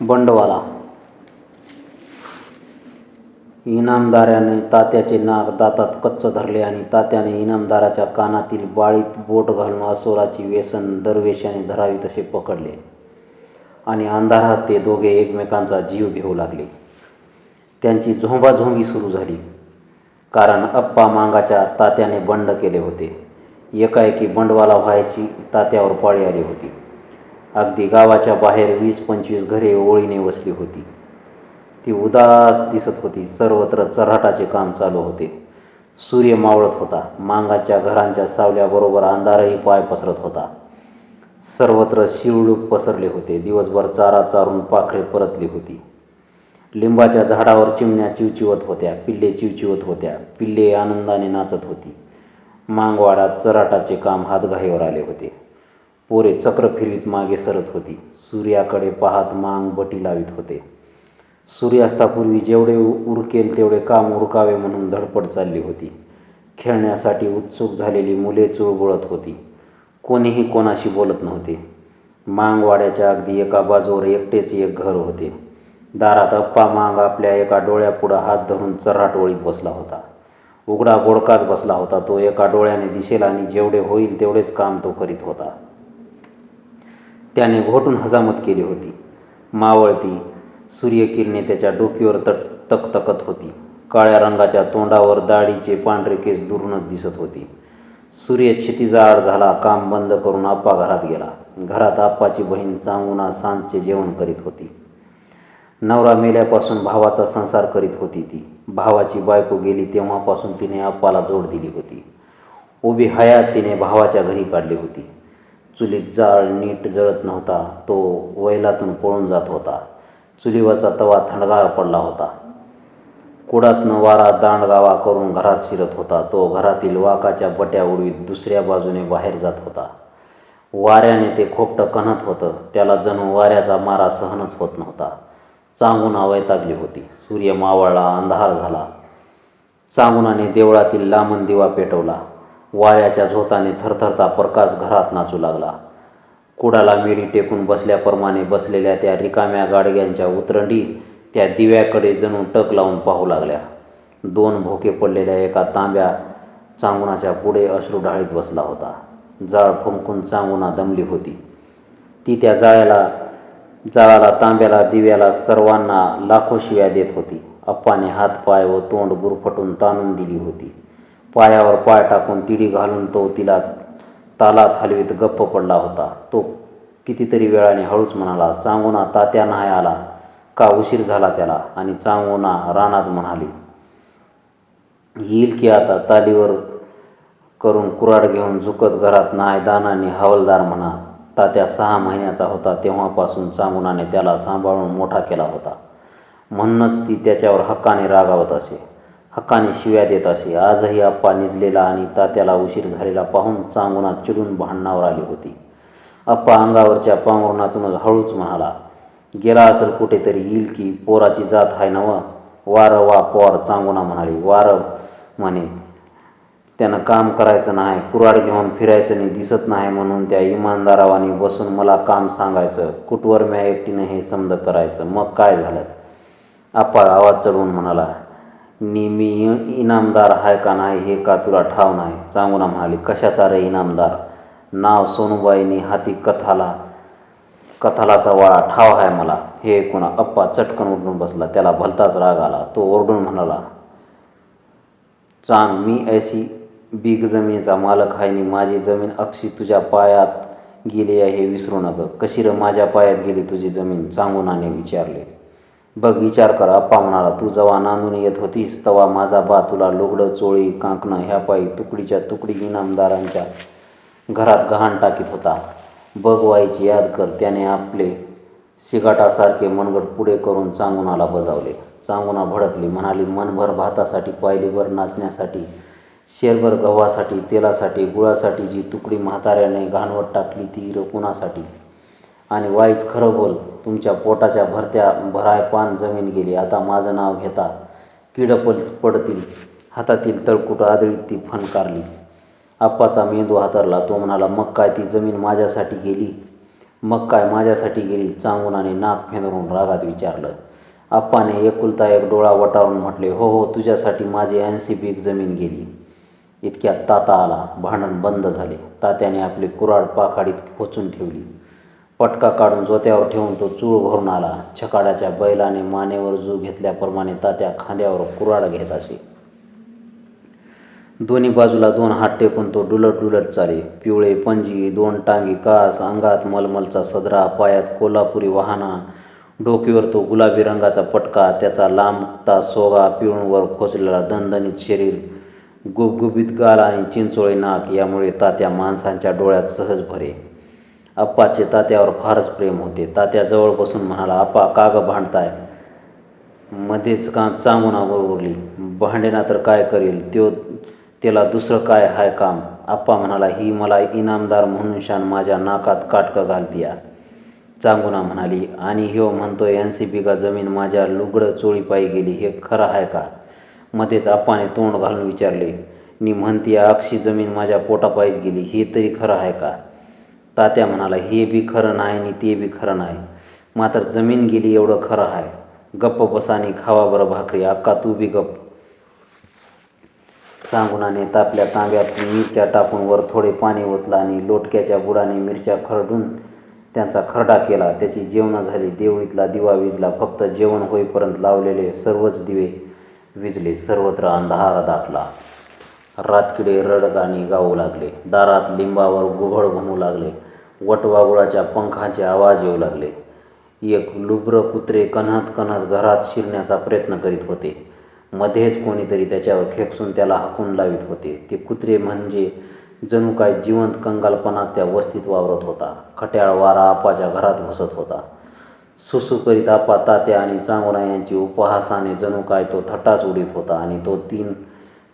बंडवाला. इनामदाराने तात्याचे नाक दातात कच्च धरले आणि तात्याने इनामदाराच्या कानातील बाळीत बोट घालून असोराची व्यसन दरवेशाने धरावी तसे पकडले. आणि अंधारात ते दोघे एकमेकांचा जीव घेऊ लागले. त्यांची झोंबाझोंबी सुरू झाली. कारण अप्पा मांगाच्या तात्याने बंड केले होते. एकाएकी बंडवाला व्हायची तात्यावर पाळी आली होती. अगदी गावाच्या बाहेर वीस पंचवीस घरे ओळीने वसली होती. ती उदास दिसत होती. सर्वत्र चऱ्हाटाचे काम चालू होते. सूर्य मावळत होता. मांगाच्या घरांच्या सावल्याबरोबर अंधारही पाय पसरत होता. सर्वत्र शिवडूक पसरले होते. दिवसभर चारा चारून पाखरे परतली होती. लिंबाच्या झाडावर चिमण्या चिवचिवत होत्या. पिल्ले चिवचिवत होत्या. पिल्ले आनंदाने नाचत होती. मांगवाडात चराटाचे काम हातघाईवर आले होते. पोरे चक्र फिरवीत मागे सरत होती. सूर्याकडे पाहत मांग बटी लावित होते. सूर्यास्तापूर्वी जेवढे उ- उरकेल तेवढे काम उरकावे म्हणून धडपड चालली होती. खेळण्यासाठी उत्सुक झालेली मुले चुळबुळत होती. कोणीही कोणाशी बोलत नव्हते. मांगवाड्याच्या अगदी एका बाजूवर एकटेच एक घर होते. दारात अप्पा मांग आपल्या एका डोळ्यापुढं हात धरून चर्राट ओळीत बसला होता. उघडा बोडकाच बसला होता. तो एका डोळ्याने दिसेल आणि जेवढे होईल तेवढेच काम तो करीत होता. त्याने घोटून हजामत केली होती. मावळती सूर्यकिरणे त्याच्या डोकीवर तट तकतकत होती. काळ्या रंगाच्या तोंडावर दाढीचे पांढरे केस दुरूनच दिसत होती. सूर्य क्षितिजाआड झाला काम बंद करून आप्पा घरात गेला. घरात आप्पाची बहीण चांगुना सांजचे जेवण करीत होती. नवरा मेल्यापासून भावाचा संसार करीत होती ती. भावाची बायको गेली तेव्हापासून तिने आप्पाला जोड दिली होती. उभी हयात तिने भावाच्या घरी काढली होती. चुलीत जाळ नीट जळत नव्हता तो वैलातून पळून जात होता. चुलीवरचा तवा थंडगार पडला होता. कुडातनं वारा दांडगावा करून घरात शिरत होता. तो घरातील वाकाच्या बट्या उडवीत दुसऱ्या बाजूने बाहेर जात होता. वाऱ्याने ते खोपटं कणत होतं. त्याला जणू वाऱ्याचा मारा सहनच होत नव्हता. चांगुना वैतागली होती. सूर्य मावळला अंधार झाला. चांगुनाने देवळातील लांबन दिवा पेटवला. वाऱ्याच्या झोताने थरथरता प्रकाश घरात नाचू लागला. कुडाला मिरी टेकून बसल्याप्रमाणे बसलेल्या त्या रिकाम्या गाडग्यांच्या उतरंडी त्या दिव्याकडे जणू टक लावून पाहू लागल्या. दोन भोके पडलेल्या एका तांब्या चांगुणाच्या पुढे अश्रू ढाळीत बसला होता. जाळ फुंकून चांगुणा दमली होती. ती त्या जाळ्याला जाळाला तांब्याला दिव्याला सर्वांना लाखो शिव्या देत होती. अप्पाने हात पाय व तोंड गुरफटून ताणून दिली होती. पायावर पाय टाकून तिडी घालून तो तिला तालात हलवीत गप्प पडला होता. तो कितीतरी वेळाने हळूच म्हणाला चांगुना तात्या नाही आला. का उशीर झाला त्याला? आणि चांगुना रानात म्हणाली येईल की आता तालीवर करून कुराड घेऊन झुकत घरात नायदानाने हवलदार म्हणा. तात्या सहा महिन्याचा होता तेव्हापासून चांगुनाने त्याला सांभाळून मोठा केला होता. म्हणूनच ती त्याच्यावर हक्काने रागावत असे. हक्काने शिव्या देत असे. आजही आप्पा निजलेला आणि तात्याला उशीर झालेला पाहून चांगुणात चिडून भांडणावर आली होती. आप्पा अंगावरच्या पांघरुणातूनच हळूच म्हणाला गेला असेल कुठेतरी येईल की? पोराची जात आहे ना व वारं वा पोर चांगुणा म्हणाली. वारं म्हणे त्यानं काम करायचं नाही कुराड घेऊन फिरायचं नाही दिसत नाही म्हणून त्या इमानदारावानी बसून मला काम सांगायचं. कुटवर म्या एकटीनं हे समज करायचं? मग काय झालं? आप्पा आवाज चढवून म्हणाला नी मी इनामदार आहे का नाही हे का तुला ठाव नाही? चांगुना म्हणाली कशाचा रे इनामदार? नाव सोनूबाईनी हाती कथाला कथालाचा वाळा ठाव आहे मला. हे ऐकून अप्पा चटकन उठून बसला. त्याला भलताच राग आला. तो ओरडून म्हणाला चांग मी ऐशी बिग जमिनीचा मालक आहे आणि माझी जमीन अक्षी तुझ्या पायात गेली आहे हे विसरू नका. कशी र माझ्या पायात गेली तुझी जमीन? चांगुनाने विचारले. बघ विचार करा पाहुणाला म्हणाला तू जेव्हा नांदून येत होतीस तवा माझा बा तुला लुगडं चोळी कांकणं ह्या पायी तुकडीच्या तुकडी इनामदारांच्या घरात गहाण टाकीत होता. बघ याद कर त्याने आपले सिगाटासारखे मनगट पुढे करून चांगुनाला बजावले. चांगुना भडकली म्हणाली मनभर भातासाठी पायलीभर नाचण्यासाठी शेरभर गव्हासाठी तेलासाठी गुळासाठी जी तुकडी म्हाताऱ्याने घाणवट टाकली ती रकुणासाठी. आणि वाईच खरं बोल तुमच्या पोटाच्या भरत्या भराय पान जमीन गेली आता माझं नाव घेता. किड पल पडतील हातातील तळकुट आदळीत ती फणकारली. आप्पाचा मेंदू हातरला तो म्हणाला मग काय ती जमीन माझ्यासाठी गेली? मग काय माझ्यासाठी गेली? चांगूनाने नाक फेंदरून रागात विचारलं. आप्पाने एकुलता एक डोळा वटारून म्हटले हो हो तुझ्यासाठी माझी ऐंशी पीक जमीन गेली. इतक्यात ताता आला भांडण बंद झाले. तात्याने आपली कुराड पाखाडीत खोचून ठेवली. पटका काढून जोत्यावर ठेवून तो चूळ भरून आला. छकाडाच्या बैलाने मानेवर जू घेतल्याप्रमाणे तात्या खांद्यावर कुराड घेत असे. दोन्ही बाजूला दोन हात टेकून तो डुलट डुलट चाले. पिवळे पंजी दोन टांगी कास अंगात मलमलचा सदरा पायात कोल्हापुरी वाहना. डोकीवर तो गुलाबी रंगाचा पटका त्याचा लांबता सोगा पिळूंवर खोचलेला दणदणीत शरीर. गुबगुबीत गाल आणि चिंचोळे नाक यामुळे तात्या माणसांच्या डोळ्यात सहज भरे. आप्पाचे तात्यावर फारच प्रेम होते. तात्याजवळ बसून म्हणाला आप्पा का गं भांडताय? मध्येच का चांगूनावर उरली भांडेना तर काय करेल? त्यो त्याला दुसरं काय हाय काम? आप्पा म्हणाला ही मला इनामदार म्हणून शान माझ्या नाकात काटकं घालतीया. चांगुना म्हणाली आणि ह्यो म्हणतो ऐंशी बिगा जमीन माझ्या लुगडं चोळीपायी गेली हे खरं आहे का? मध्येच आप्पाने तोंड घालून विचारले नी म्हणती अक्षी जमीन माझ्या पोटापायीच गेली हे तरी खरं आहे का? तात्या म्हणाला हे बी खरं नाही आणि ते बी खरं नाही. मात्र जमीन गेली एवढं खरं आहे. गप्प बसानी खावा बरं भाकरी. अक्का तू बी गप्प. चांगुनाने तापल्या तांब्यात मिरच्या टाकून वर थोडे पाणी ओतलं आणि लोटक्याच्या बुडाने मिरच्या खरडून त्यांचा खरडा केला. त्याची जेवणं झाली. देवळीतला दिवा विजला. फक्त जेवण होईपर्यंत लावलेले सर्वच दिवे विजले. सर्वत्र अंधार दाटला. रातकिडे रडगाणी गाऊ लागले. दारात लिंबावर गुभळ घुमू लागले. वटवागुळाच्या पंखाचे आवाज येऊ लागले. एक लुब्र कुत्रे कन्हत कन्हत घरात शिरण्याचा प्रयत्न करीत होते. मध्येच कोणीतरी त्याच्यावर खेकसून त्याला हाकून लावित होते. ते कुत्रे म्हणजे जणू काय जिवंत कंगालपणाच त्या वस्तीत वावरत होता. खट्याळ वारा आपाच्या घरात घुसत होता. सुसू करीत आपा तात्या आणि चांगोळा यांची उपहासाने जणू काय तो थटाच उडीत होता आणि तो तीन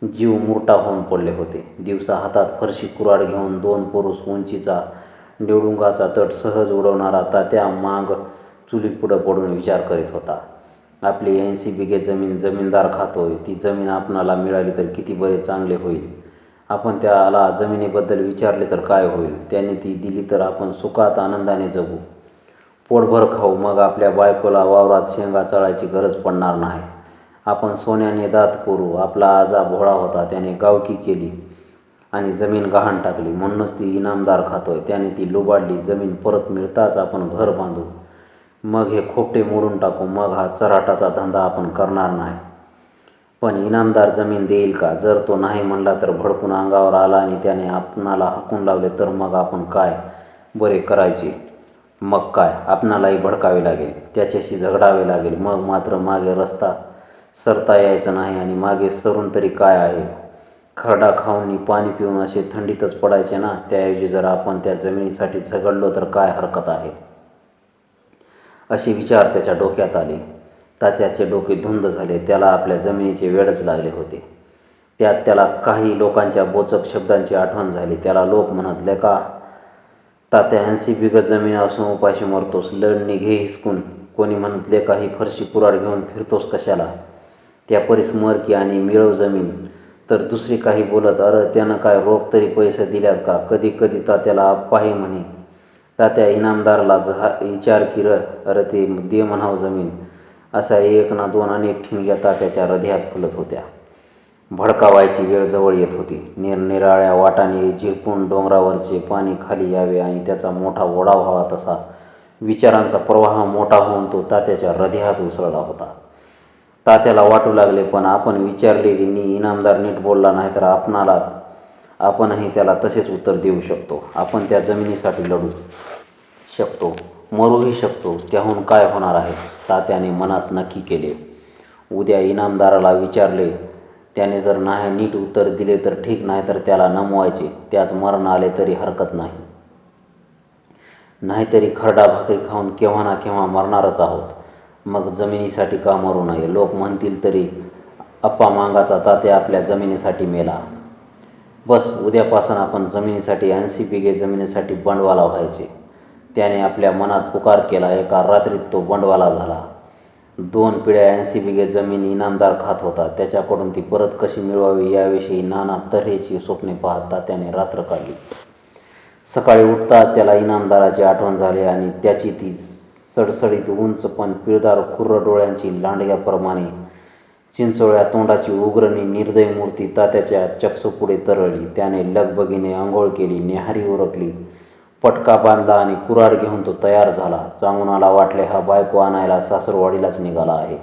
जीव मुरटा होऊन पडले होते. दिवसा हातात फरशी कुराड घेऊन दोन पुरुष उंचीचा निवडुंगाचा तट सहज उडवणारा तात्या माग चुलीपुढं पडून विचार करीत होता. आपली ऐंशी बिघे जमीन जमीनदार खातोय. ती जमीन आपणाला मिळाली तर किती बरे चांगले होईल? आपण त्याला जमिनीबद्दल विचारले तर काय होईल? त्याने ती दिली तर आपण सुखात आनंदाने जगू. पोटभर खाऊ. मग आपल्या बायकोला वावरात शेंगा चळायची गरज पडणार नाही. आपण सोन्याने दात करू. आपला आजा भोळा होता. त्याने गावकी केली. आणि जमीन गहाण टाकली. म्हणूनच ती इनामदार खातोय. त्याने ती लुबाडली. जमीन परत मिळताच आपण घर बांधू. मग हे खोपटे मोडून टाकू. मग हा चराटाचा धंदा आपण करणार नाही. पण इनामदार जमीन देईल का? जर तो नाही म्हणला तर भडकून अंगावर आला आणि त्याने आपणाला हाकून लावले तर मग आपण काय? बरे करायचे. मग काय? आपणालाही भडकावे लागेल. त्याच्याशी झगडावे लागेल. मग मात्र मागे रस्ता सरता यायचं नाही आणि मागे सरून तरी काय आहे? खरडा खाऊन पाणी पिऊन असे थंडीतच पडायचे ना त्याऐवजी जर आपण त्या जमिनीसाठी झगडलो तर काय हरकत आहे? असे विचार त्याच्या डोक्यात आले. तात्याचे डोके धुंद झाले. त्याला आपल्या जमिनीचे वेडच लागले होते. त्यात त्याला काही लोकांच्या बोचक शब्दांची आठवण झाली. त्याला लोक म्हणतले का? तात्या ऐंशी बिगत जमीन असून उपाशी मरतोस. लढणी घे हिसकून. कोणी म्हणतले का ही फरशी कुराड घेऊन फिरतोस कशाला? त्या परीस मरकी आणि मिळव जमीन. तर दुसरी काही बोलत अरे त्यानं काय रोख तरी पैसे दिल्यात का? कधी कधी तात्याला आप्पाही म्हणे तात्या इनामदारला जहा विचार की र अरे ते दे म्हणाव जमीन. असा एक ना दोन अनेक ठिणग्या तात्याच्या हृदयात फुलत होत्या. भडकावायची वेळ जवळ येत होती. निरनिराळ्या वाटाने झिरपून डोंगरावरचे पाणी खाली यावे आणि त्याचा मोठा ओढा व्हावा तसा. विचारांचा प्रवाह मोठा होऊन तो तात्याच्या हृदयात उसळला होता. तात्याला वाटू लागले पण आपण विचारले की नी इनामदार नीट बोलला नाही तर आपणाला आपणही त्याला तसेच उत्तर देऊ शकतो. आपण त्या जमिनीसाठी लढू शकतो मरूही शकतो. त्याहून काय होणार आहे? तात्याने मनात नक्की केले. उद्या इनामदाराला विचारले त्याने जर नाही नीट उत्तर दिले तर ठीक नाही तर त्याला नमवायचे. त्यात मरण आले तरी हरकत नाही. नाहीतरी खरडा भाकरी खाऊन केव्हा ना केव्हा मरणारच आहोत. मग जमिनीसाठी का मरू नये. लोक म्हणतील तरी अप्पा मांगाचा तात्या आपल्या जमिनीसाठी मेला. बस उद्यापासून आपण जमिनीसाठी ऐंशी बिघे जमिनीसाठी बंडवाला व्हायचे. त्याने आपल्या मनात पुकार केला. एका रात्रीत तो बंडवाला झाला. दोन पिढ्या ऐंशी बिघे जमीन इनामदार खात होता. त्याच्याकडून ती परत कशी मिळवावी याविषयी नाना तऱ्हेची स्वप्ने पाहता त्याने रात्र काढली. सकाळी उठताच त्याला इनामदाराची आठवण झाली आणि त्याची ती सडसडीत उंच पण पिळदार खुर्र डोळ्यांची लांडग्याप्रमाणे चिंचोळ्या तोंडाची उग्रणी निर्दय मूर्ती तात्याच्या चक्षुपुढे तरळली. त्याने लगबगीने आंघोळ केली निहारी उरकली. पटका बांधला आणि कुराड घेऊन तो तयार झाला. चांगुणाला वाटले हा बायको आणायला सासरवाडीलाच निघाला आहे.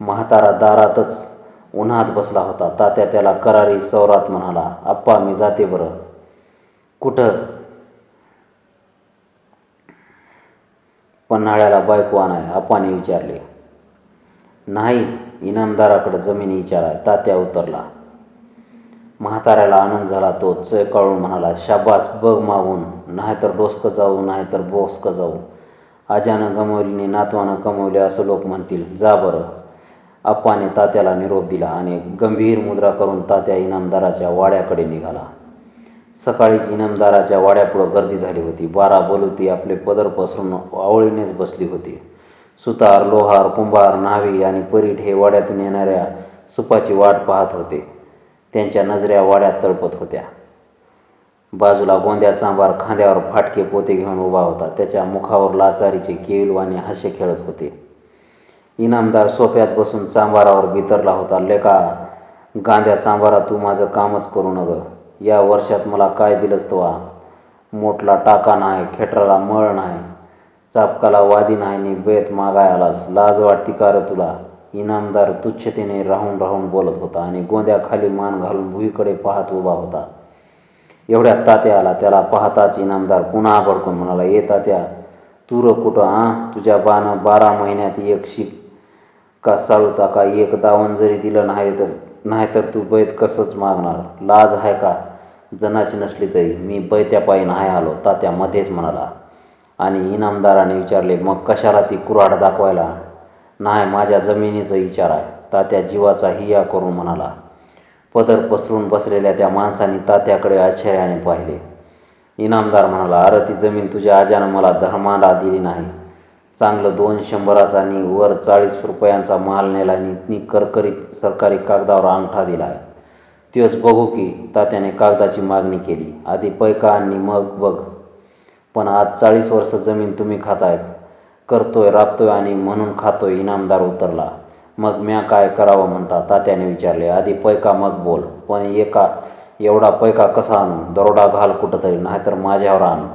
म्हातारा दारातच उन्हात बसला होता. तात्या त्याला करारी सौरात म्हणाला आप्पा मी जाते बरं. कुठं? पन्हाळ्याला बायको आणाय आप्पाने विचारले. नाही इनामदाराकडे जमीन विचाराय. तात्या उतरला. म्हाताऱ्याला आनंद झाला तो चय काढून म्हणाला शाबास बग मागून. नाहीतर डोसकं जाऊ नाहीतर बोसकं जाऊ. आजानं गमवलीने नातवानं कमवले असं लोक म्हणतील. जा बरं. आप्पाने तात्याला निरोप दिला आणि गंभीर मुद्रा करून तात्या इनामदाराच्या वाड्याकडे निघाला. सकाळीच इनामदाराच्या वाड्यापुढं गर्दी झाली होती. बारा बलुती आपले पदर पसरून आवळीनेच बसली होती. सुतार लोहार कुंभार न्हावी आणि परीट हे वाड्यातून येणाऱ्या सुपाची वाट पाहत होते. त्यांच्या नजऱ्या वाड्यात तळपत होत्या. बाजूला गोंद्या चांबार खांद्यावर फाटके पोते घेऊन उभा होता. त्याच्या मुखावर लाचारीचे केलवाने हास्य खेळत होते. इनामदार सोफ्यात बसून चांबारावर बितरला होता. लेका गांध्या चांबारा तू माझं कामच करू नग. या वर्षात मला काय दिलंस तवा? मोठला टाका नाही खेटराला मळ नाही चापकाला वादी नाही नि बेत मागाय आलास. लाज वाटती का तुला? इनामदार तुच्छतेने राहून राहून बोलत होता आणि गोंद्याखाली मान घालून भुईकडे पाहत उभा होता. एवढ्यात तात्या आला त्याला पाहताच इनामदार पुन्हा भडकून म्हणाला ये तात्या तू र कुठं आ? तुझ्या बानं बारा महिन्यात एक शिक का साळूता का एक दावण जरी दिलं नाही तर नाहीतर तू बैत कसंच मागणार? लाज आहे का? जनाची नसली तरी. मी बैत्या पायी नाही आलो तात्या मध्येच म्हणाला. आणि इनामदाराने विचारले मग कशाला ती कुऱ्हाड दाखवायला? नाही माझ्या जमिनीचा विचार आहे. तात्या जीवाचा हिया करून म्हणाला. पदर पसरून बसलेल्या त्या माणसाने तात्याकडे आश्चर्याने पाहिले. इनामदार म्हणाला अरे ती जमीन तुझ्या आजानं मला धर्माला दिली नाही. चांगलं दोन शंभराचा आणि वर चाळीस रुपयांचा माल नेला आणि करकरीत सरकारी कागदावर अंगठा दिला. आहे त्योच बघू की तात्याने कागदाची मागणी केली. आधी पैका आणि मग बघ. पण आज चाळीस वर्ष जमीन तुम्ही खाताय. करतोय राबतोय आणि म्हणून खातोय इनामदार उतरला. मग म्या काय करावं म्हणता? तात्याने विचारले. आधी पैका मग बोल. पण एका एवढा पैका कसा आणू? दरोडा घाल कुठंतरी नाहीतर माझ्यावर आण.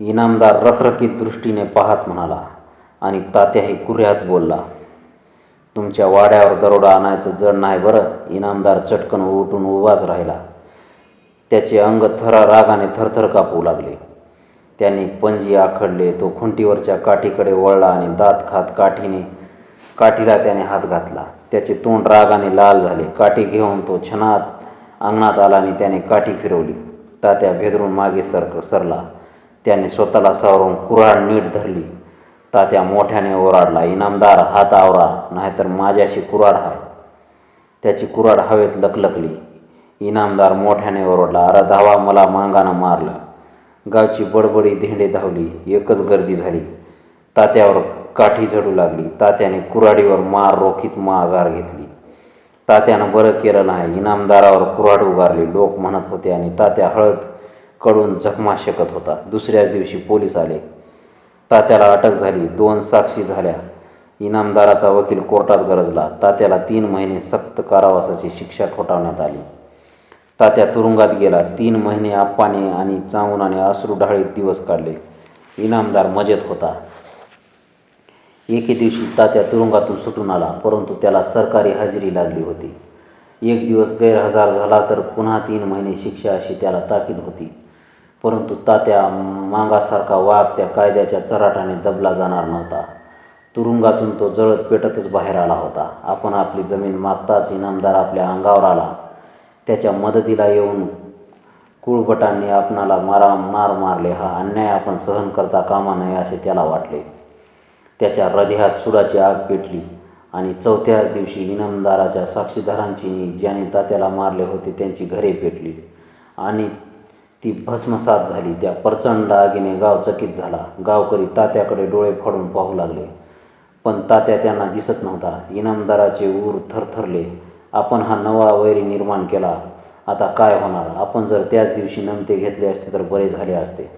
इनामदार रखरखीत दृष्टीने पाहत म्हणाला आणि तात्याही कुऱ्ह्यात बोलला तुमच्या वाड्यावर दरोडा आणायचं जड नाही बरं. इनामदार चटकन उठून उभाच राहिला. त्याचे अंग थरा रागाने थरथर कापू लागले. त्यांनी पंजी आखडले तो खुंटीवरच्या काठीकडे वळला आणि दात खात काठीने काठीला त्याने हात घातला. त्याचे तोंड रागाने लाल झाले. काठी घेऊन तो छनात अंगणात आला आणि त्याने काठी फिरवली. तात्या भेदरून मागे सर सरला. त्याने स्वतःला सावरून कुऱ्हाड नीट धरली. तात्या मोठ्याने ओराडला इनामदार हात आवरा नाहीतर माझ्याशी कुऱ्हाड हाय. त्याची कुऱ्हाड हवेत लकलकली. इनामदार मोठ्याने ओरडला अरे धावा मला मांगानं मारलं. गावची बडबडी धेंडे धावली एकच गर्दी झाली. तात्यावर काठी झडू लागली. तात्याने कुऱ्हाडीवर मार रोखीत माघार घेतली. तात्यानं बरं केलं नाही. इनामदारावर कुऱ्हाड उगारली. लोक म्हणत होते आणि तात्या हळद कडून जखमा शकत होता. दुसऱ्याच दिवशी पोलीस आले. तात्याला अटक झाली. दोन साक्षी झाल्या. इनामदाराचा वकील कोर्टात गरजला. तात्याला तीन महिने सक्त कारावासाची शिक्षा ठोठावण्यात आली. तात्या तुरुंगात गेला. तीन महिने आप्पाने आणि चांगुनाने आसरू ढाळीत दिवस काढले. इनामदार मजेत होता. एके दिवशी तात्या तुरुंगातून सुटून आला परंतु त्याला सरकारी हजेरी लागली होती. एक दिवस गैरहजार झाला तर पुन्हा तीन महिने शिक्षा अशी त्याला ताकीद होती. परंतु तात्या मागासारखा वाघ त्या कायद्याच्या चराटाने दबला जाणार नव्हता. तुरुंगातून तो जळत पेटतच बाहेर आला होता. आपण आपली जमीन मागताच इनामदार आपल्या अंगावर आला. त्याच्या मदतीला येऊन कुळबटांनी आपणाला मारा मार मारले. हा अन्याय आपण सहन करता कामा नये असे त्याला वाटले. त्याच्या हृदयात सुडाची आग पेटली आणि चौथ्याच दिवशी इनामदाराच्या साक्षीदारांची ज्याने तात्याला मारले होते त्यांची घरे पेटली आणि ती भस्मसात झाली. त्या प्रचंड आगीने गाव चकित झाला. गावकरी तात्याकडे डोळे फाडून पाहू लागले. पण तात्या त्यांना दिसत नव्हता. इनामदाराचे ऊर थरथरले. आपण हा नवा वैरी निर्माण केला. आता काय होणार? आपण जर त्याच दिवशी नमते घेतले असते तर बरे झाले असते.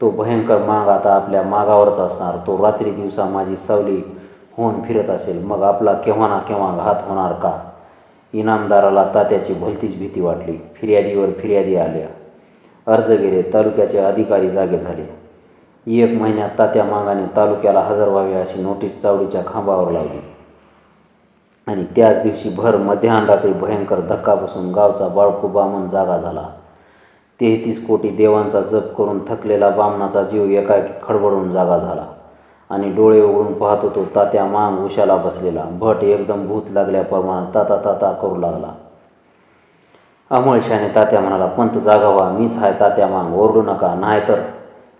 तो भयंकर माग आता आपल्या मागावरच असणार. तो रात्री दिवसा माझी सावली होऊन फिरत असेल. मग आपला केव्हा ना केव्हा घात होणार का? इनामदाराला तात्याची भलतीच भीती वाटली. फिर्यादीवर फिर्यादी आल्या. अर्ज केले. तालुक्याचे अधिकारी जागे झाले. एक महिन्यात तात्या मागाने तालुक्याला हजर व्हावे अशी नोटीस चावडीच्या खांबावर लावली. आणि त्याच दिवशी भर मध्याह्नरात्री भयंकर धक्का बसून गावचा बाळकू बामण जागा झाला. तेहतीस कोटी देवांचा जप करून थकलेला बामणाचा जीव एकाएकी खडबडून जागा झाला. आणि डोळे उघडून पाहत होतो तात्या मांग उशाला बसलेला. भट एकदम भूत लागल्याप्रमाणे ताता ताता करू लागला. अमळशाने तात्या म्हणाला पंत जागा व्हा मीच आहे तात्या मांग ओरडू नका नाहीतर.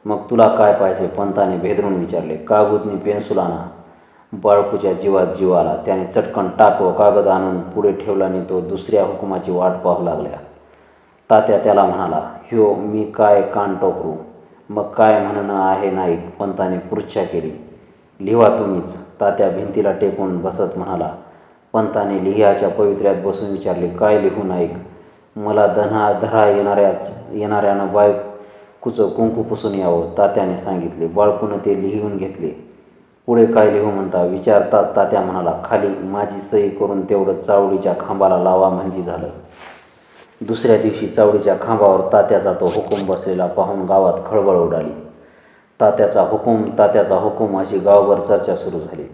मग तुला काय पाहिजे पंताने भेदरून विचारले कागुदनी पेन्सुल आणा. बाळकूच्या जीवात जीव आला त्याने चटकन टाक व कागद आणून पुढे ठेवला आणि तो दुसऱ्या हुकुमाची वाट पाहू लागल्या. तात्या त्याला म्हणाला ह्यो मी काय कान टोकरू? मग काय म्हणणं आहे नाईक पंताने पृच्छा केली लिहा तुम्हीच. तात्या भिंतीला टेकून बसत म्हणाला पंताने लिहियाच्या पवित्र्यात बसून विचारले काय लिहू नाईक मला धना धरा येणाऱ्याच येणाऱ्यानं बाय कुचं कुंकू पुसून यावं तात्याने सांगितले. बाळकूनं ते लिहून घेतले. पुढे काय लिहू म्हणता? विचारताच तात्या म्हणाला खाली माझी सही करून तेवढं चावडीच्या खांबाला लावा म्हणजे झालं. दुसऱ्या दिवशी चावडीच्या खांबावर तात्याचा तो हुकूम बसलेला पाहून गावात खळबळ उडाली. तात्याचा हुकूम तात्याचा हुकूम अशी गावभर चर्चा सुरू झाली.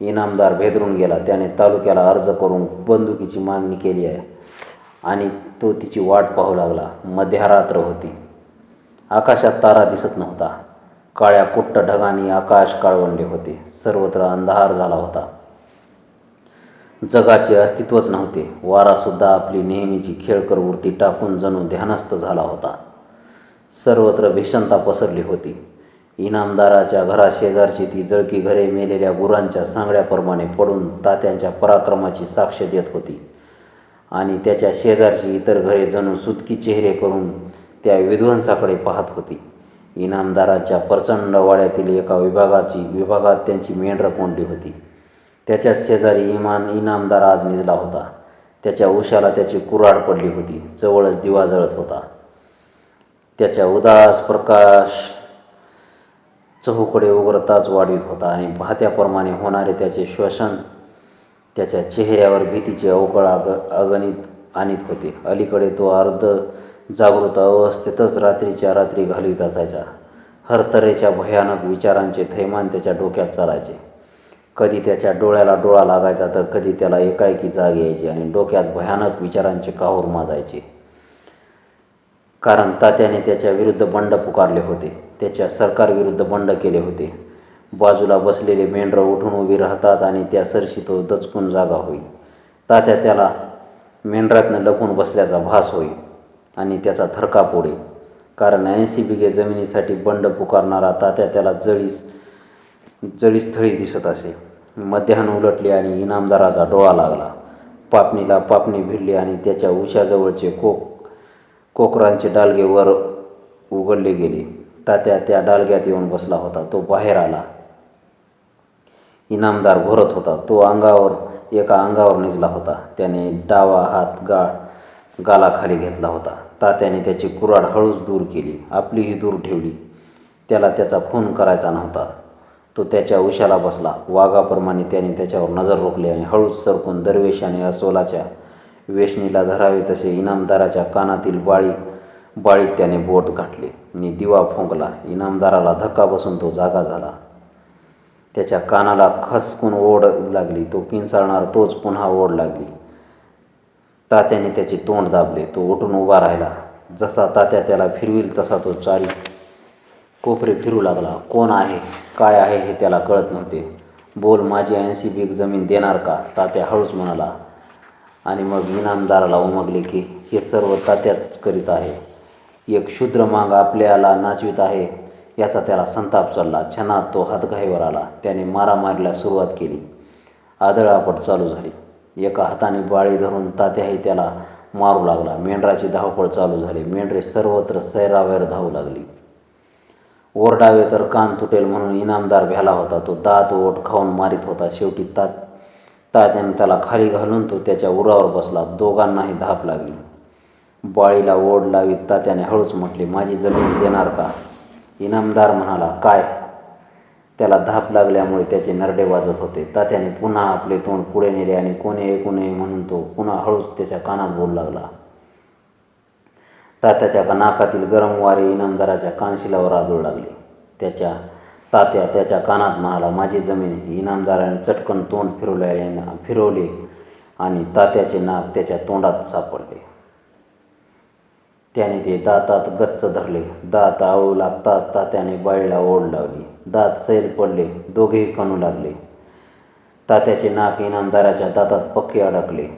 इनामदार भेदरून गेला. त्याने तालुक्याला अर्ज करून बंदुकीची मागणी केली आहे. आणि तो तिची वाट पाहू लागला. मध्यरात्र होती. आकाशात तारा दिसत नव्हता. काळ्या कुट्ट ढगांनी आकाश काळवंडले होते. सर्वत्र अंधार झाला होता. जगाचे अस्तित्वच नव्हते. वारासुद्धा आपली नेहमीची खेळकर वृत्ती टाकून जणू ध्यानस्थ झाला होता. सर्वत्र भीषणता पसरली होती. इनामदाराच्या घराशेजारची ती जळकी घरे मेलेल्या गुरांच्या सांगड्याप्रमाणे पडून तात्यांच्या पराक्रमाची साक्ष देत होती. आणि त्याच्या शेजारची इतर घरे जणू सुतकी चेहरे करून त्या विध्वंसाकडे पाहत होती. इनामदाराच्या प्रचंड वाड्यातील एका विभागाची विभागात त्यांची मेंढरं कोंडली होती. त्याच्या शेजारी इमान इनामदार आज निजला होता. त्याच्या उशाला त्याची कुऱ्हाड पडली होती. जवळच दिवा जळत होता. त्याच्या उदास प्रकाश चहूकडे उग्रताच वाढवित होता आणि पाहत्याप्रमाणे होणारे त्याचे श्वसन त्याच्या चेहऱ्यावर भीतीचे अवकळ अग अगणित आणीत होते. अलीकडे तो अर्ध जागृत अवस्थेतच रात्रीच्या रात्री घालवीत असायचा. हर तऱ्हेच्या भयानक विचारांचे थैमान त्याच्या डोक्यात चालायचे. कधी त्याच्या डोळ्याला डोळा लागायचा तर कधी त्याला एकाएकी जाग यायची आणि डोक्यात भयानक विचारांचे काहूर माजायचे. कारण तात्याने त्याच्या विरुद्ध बंड पुकारले होते. त्याच्या सरकारविरुद्ध बंड केले होते. बाजूला बसलेले मेंढरं उठून उभी राहतात आणि त्या सरशी तो दचकून जागा होई तात्या त्याला मेंढरातनं लपून बसल्याचा भास होई आणि त्याचा थरका उडे कारण ऐंशी बिघे जमिनीसाठी बंड पुकारणारा तात्या त्याला जळीस जळीस्थळी दिसत असे. मध्याह्न उलटले आणि इनामदाराचा डोळा लागला. पापणीला पापणी भिडली आणि त्याच्या उशाजवळचे कोक कोकरांचे डालगे वर उघडले गेले. तात्या त्या डालग्यात येऊन बसला होता. तो बाहेर आला. इनामदार घोरत होता. तो अंगावर एका अंगावर निजला होता. त्याने डावा हात गाळ गालाखाली घेतला होता. तात्याने त्याची कुऱ्हाड हळूच दूर केली. आपलीही दूर ठेवली. त्याला त्याचा खून करायचा नव्हता. तो त्याच्या उशाला बसला. वाघाप्रमाणे त्याने त्याच्यावर नजर रोखली आणि हळूच सरकून दरवेशाने अस्वलाच्या वेशणीला धरावे तसे इनामदाराच्या कानातील बाळी बाळीत त्याने बोट गाठले आणि दिवा फोंकला. इनामदाराला धक्का बसून तो जागा झाला. त्याच्या कानाला खसकून ओढ लागली. तो किंचाळणार तोच पुन्हा ओढ लागली. तात्याने त्याचे तोंड दाबले. तो उठून उभा राहिला. जसा तात्या त्याला फिरविल तसा तो चारी कोपरे फिरू लागला. कोण आहे? काय आहे हे त्याला कळत नव्हते. बोल माझी ऐंशी बीक जमीन देणार का? तात्या हळूच म्हणाला. आणि मग इनामदाराला उमगले की हे सर्व तात्याच करीत आहे. एक क्षुद्र मांग आपल्याला नाचवित आहे. याचा त्याला संताप चालला. छनात तो हातघाईवर आला. त्याने मारामारीला सुरुवात केली. आदळापट चालू झाली. एका हाताने बाळी धरून तात्याही त्याला मारू लागला. मेंढराची धावपळ चालू झाली. मेंढरे सर्वत्र सैरावैर धावू लागली. ओरडावे तर कान तुटेल म्हणून इनामदार भ्याला होता. तो दात ओठ खाऊन मारित होता. शेवटी तात तात्याने त्याला खाली घालून तो त्याच्या उरावर बसला. दोघांनाही धाप लागली. बाळीला ओढ लावीत तात्याने हळूच म्हटले माझी जमीन देणार का? इनामदार म्हणाला काय? त्याला धाप लागल्यामुळे त्याचे नरडे वाजत होते. तात्याने पुन्हा आपले तोंड पुढे नेले आणि कोणी ऐकू नये म्हणून तो पुन्हा हळूच त्याच्या कानात बोलू लागला. तात्याच्या नाकातील गरम वारे इनामदाराच्या कानशिलावर आदळू लागले. त्याच्या तात्या त्याच्या कानात म्हणाला माझी जमीन इनामदाराने चटकन तोंड फिरवल्या फिरवले आणि तात्याचे नाक त्याच्या तोंडात सापडले. त्याने ते दातात गच्च धरले. दात आवळू लागताच तात्याने बाळीला ओढ लावली. दात सैल पडले दोघेही कणू लागले. तात्याचे नाक इनामदाराच्या दातात पक्के अडकले.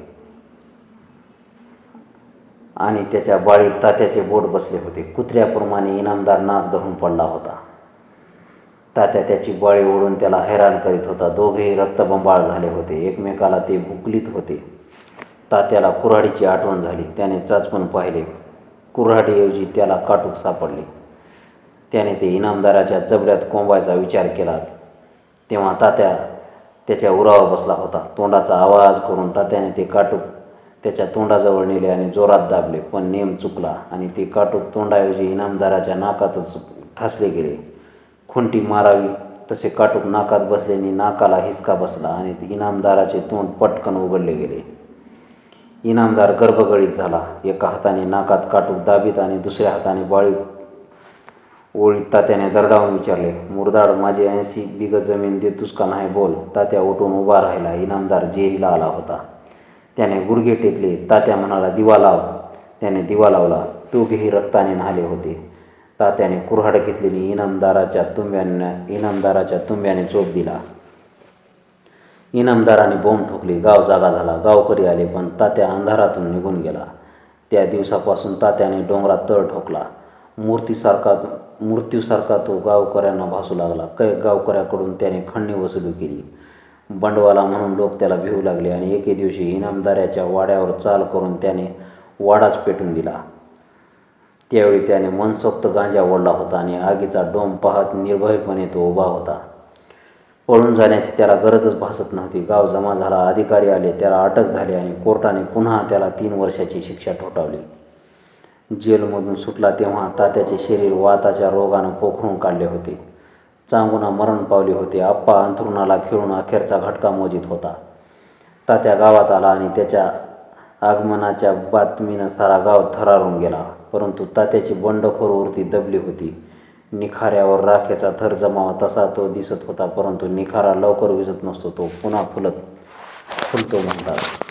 आणि त्याच्या बाळीत तात्याचे बोट बसले होते. कुत्र्याप्रमाणे इनामदार नाक धरून पडला होता. तात्या त्याची बाळी ओढून त्याला हैराण करीत होता. दोघेही रक्तबंबाळ झाले होते. एकमेकाला ते भुकलीत होते. तात्याला कुऱ्हाडीची आठवण झाली. त्याने चाचपण पाहिले. कुऱ्हाडीऐवजी त्याला काटूक सापडले. त्याने ते इनामदाराच्या जबड्यात कोंबायचा विचार केला. तेव्हा तात्या त्याच्या उरावर बसला होता. तोंडाचा आवाज करून तात्याने ते काटूक त्याच्या तोंडाजवळ नेले आणि जोरात दाबले. पण नेम चुकला आणि ते काटूक तोंडाऐवजी इनामदाराच्या नाकातच ठासले गेले. खुंटी मारावी तसे काटूक नाकात बसल्याने नाकाला हिसका बसला आणि ते इनामदाराचे तोंड पटकन उघडले गेले. इनामदार गर्भगळीत झाला. एका हाताने नाकात काटूक दाबीत आणि दुसऱ्या हाताने बाळी ओळीत तात्याने दरडावून विचारले मुरदाड माझे ऐंशी बिग जमीन देतोस का नाही बोल. तात्या उठून उभा राहिला. इनामदार जेरीला आला होता. त्याने गुडघे टेकले. तात्या म्हणाला दिवा लाव. त्याने दिवा लावला. दोघेही रक्ताने न्हाले होते. तात्याने कुऱ्हाड घेतलेली इनामदाराच्या तुंब्यांना इनामदाराच्या तुंब्याने चोप दिला. इनामदाराने बोंब ठोकली. गाव जागा झाला. गावकरी आले पण तात्या अंधारातून निघून गेला. त्या दिवसापासून तात्याने डोंगरात तळ ठोकला. मूर्तीसारखा मृत्यूसारखा तो गावकऱ्यांना भासू लागला. कै गावकऱ्याकडून त्याने खंडणी वसुली केली. बंडवाला म्हणून लोक त्याला भिवू लागले आणि एके दिवशी इनामदाराच्या वाड्यावर चाल करून त्याने वाडाच पेटून दिला. त्यावेळी त्याने मनसोक्त गांजा ओढला होता आणि आगीचा डोंब पाहत निर्भयपणे तो उभा होता. पळून जाण्याची त्याला गरजच भासत नव्हती. गाव जमा झाला अधिकारी आले त्याला अटक झाली आणि कोर्टाने पुन्हा त्याला तीन वर्षाची शिक्षा ठोठावली. जेलमधून सुटला तेव्हा तात्याचे शरीर वाताच्या रोगानं पोखरून काढले होते. चांगुना मरण पावले होते. आप्पा अंथरुणाला खेळून अखेरचा घटका मोजित होता. तात्या गावात आला आणि त्याच्या आगमनाच्या बातमीनं सारा गाव थरारून गेला. परंतु तात्याची बंडखोर वृत्ती दबली होती. निखाऱ्यावर राखेचा थर जमावा तसा तो दिसत होता परंतु निखारा लवकर विजत नसतो तो पुन्हा फुलत फुलतो म्हणतात.